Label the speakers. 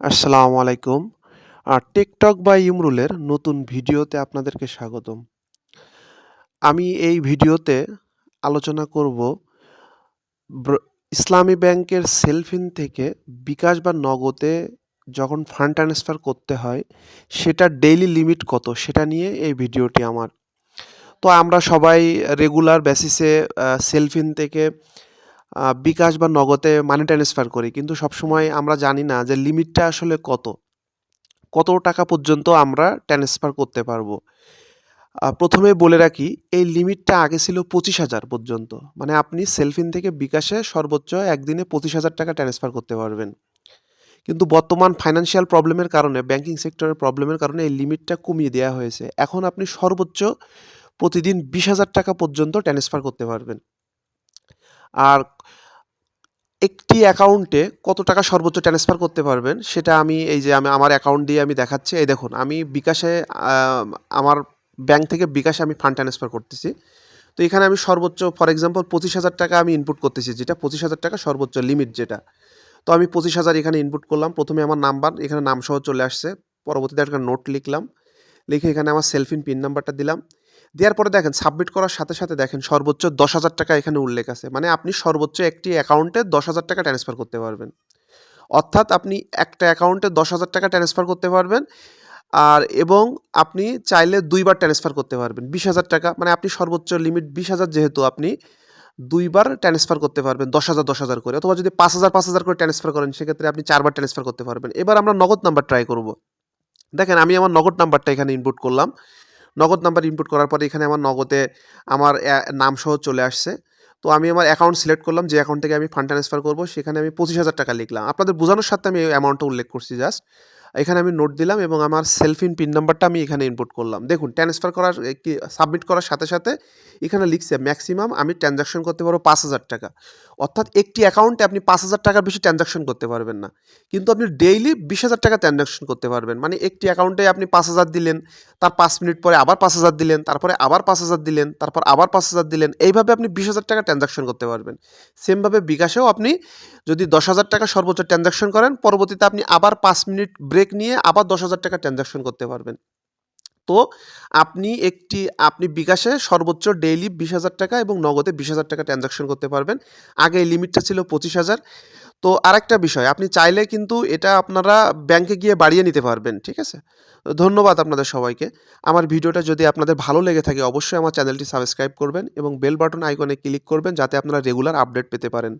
Speaker 1: আসসালামু আলাইকুম। আ টেকটক বা ইমরুলের নতুন ভিডিওতে আপনাদেরকে স্বাগতম। আমি এই ভিডিওতে আলোচনা করব ইসলামী ব্যাংকের সেলফিন থেকে বিকাশ বা নগদে যখন ফান্ড ট্রান্সফার করতে হয়, সেটার ডেইলি লিমিট কত? সেটা নিয়ে এই ভিডিওটি আমার। তো আমরা সবাই রেগুলার বেসিসে সেলফিন থেকে বিকাশ বা নগদে মানি ট্রান্সফার করি। কিন্তু সবসময় আমরা জানি না যে লিমিটটা আসলে কত? কত টাকা পর্যন্ত আমরা ট্রান্সফার করতে পারব? আ ১ম এ বলে রাখি, এই লিমিটটা আগে ছিল ২৫,০০০ পর্যন্ত। মানে আপনি সেলফিন থেকে বিকাশে সর্বোচ্চ একদিনে ২৫,০০০ টাকা ট্রান্সফার করতে পারবেন। কিন্তু বর্তমান ফাইন্যান্সিয়াল প্রবলেমের কারণে, ব্যাংকিং সেক্টরের প্রবলেমের কারণে এই লিমিটটা কমিয়ে দেওয়া হয়েছে। এখন আপনি সর্বোচ্চ প্রতিদিন ২০,০০০ টাকা পর্যন্ত ট্রান্সফার করতে পারবেন। আর একটি অ্যাকাউন্টে কত টাকা সর্বোচ্চ ট্রান্সফার করতে পারবেন, সেটা আমি এই যে আমি আমার অ্যাকাউন্ট দিয়ে আমি দেখাচ্ছি। এই দেখুন, আমি বিকাশে আমার ব্যাংক থেকে বিকাশে আমি ফান্ড ট্রান্সফার করতেছি। তো এখানে আমি সর্বোচ্চ ফর এক্সাম্পল ২৫,০০০ টাকা আমি ইনপুট করতেছি, যেটা ২৫,০০০ টাকা সর্বোচ্চ লিমিট যেটা। তো আমি ২৫,০০০ এখানে ইনপুট করলাম। প্রথমে আমার নাম্বার, এখানে নামসহ চলে আসছে। পরবর্তীতে একটা নোট লিখলাম। লিখে এখানে আমার সেলফিন পিন নাম্বারটা দিলাম। দেওয়ার পরে দেখেন সাবমিট করার সাথে, সাথে দেখেন সর্বোচ্চ ১০,০০০ টাকা এখানে উল্লেখ আছে। মানে আপনি সর্বোচ্চ একটি অ্যাকাউন্টে ১০,০০০ টাকা ট্রান্সফার করতে পারবেন। অর্থাৎ আপনি একটা অ্যাকাউন্টে ১০,০০০ টাকা ট্রান্সফার করতে পারবেন। আর এবং আপনি চাইলে দুইবার ট্রান্সফার করতে পারবেন। ২০,০০০ টাকা মানে আপনি সর্বোচ্চ লিমিট ২০,০০০ যেহেতু আপনি দুইবার ট্রান্সফার করতে পারবেন দশ হাজার দশ হাজার করে। অথবা যদি ৫,০০০, ৫,০০০ করে ট্রান্সফার করেন, সেক্ষেত্রে আপনি চারবার ট্রান্সফার করতে পারবেন। এবার আমরা নগদ নাম্বার ট্রাই করব। দেখেন আমি আমার নগদ নাম্বারটা এখানে ইনপুট করলাম। নগদ নাম্বার ইনপুট করার পরে এখানে আমার নগদে আমার নাম নামসহ চলে আসছে। তো আমি আমার অ্যাকাউন্ট সিলেক্ট করলাম, যে অ্যাকাউন্ট থেকে আমি ফান্ড ট্রান্সফার করব সেখানে আমি ২৫,০০০ টাকা লিখলাম। আপনাদের বোঝানোর সাথে আমি এই অ্যামাউন্টটা উল্লেখ করছি জাস্ট। এখানে আমি নোট দিলাম এবং আমার সেলফিন পিন নাম্বারটা আমি এখানে ইনপুট করলাম। দেখুন ট্রান্সফার করার এ কি সাবমিট করার সাথে, সাথে এখানে লিখছে ম্যাক্সিমাম আমি ট্রান্সেকশন করতে পারব ৫,০০০ টাকা। অর্থাৎ একটি অ্যাকাউন্টে আপনি ৫,০০০ টাকার বেশি ট্রান্সেকশন করতে পারবেন না। কিন্তু আপনি ডেইলি ২০,০০০ টাকা ট্রানজাকশন করতে পারবেন। মানে একটি অ্যাকাউন্টে আপনি ৫,০০০ দিলেন, তার পাঁচ মিনিট পরে আবার ৫,০০০ দিলেন, তারপরে আবার ৫,০০০ দিলেন, তারপর আবার ৫,০০০ দিলেন। এইভাবে আপনি ২০,০০০ টাকা ট্রান্সেকশন করতে পারবেন। সেমভাবে বিকাশেও আপনি যদি ১০,০০০ টাকা সর্বোচ্চ ট্রান্সেকশন করেন, পরবর্তীতে আপনি আবার পাঁচ মিনিট ব্রেক নিয়ে আবার ১০,০০০ টাকা ট্রান্সেকশন করতে পারবেন। তো আপনি একটি আপনি বিকাশে সর্বোচ্চ ডেইলি ২০,০০০ টাকা এবং নগদে ২০,০০০ টাকা ট্রানজাকশন করতে পারবেন। আগে লিমিটটা ছিল ২৫,০০০। তো আরেকটা বিষয়, আপনি চাইলে কিন্তু এটা আপনারা ব্যাংকে গিয়ে বাড়িয়ে নিতে পারবেন। ঠিক আছে? ধন্যবাদ আপনাদের সবাইকে। আমার ভিডিওটা যদি আপনাদের ভালো লেগে থাকে, অবশ্যই আমার চ্যানেলটি সাবস্ক্রাইব করবেন এবং বেল বাটন আইকনে ক্লিক করবেন, যাতে আপনারা রেগুলার আপডেট পেতে পারেন।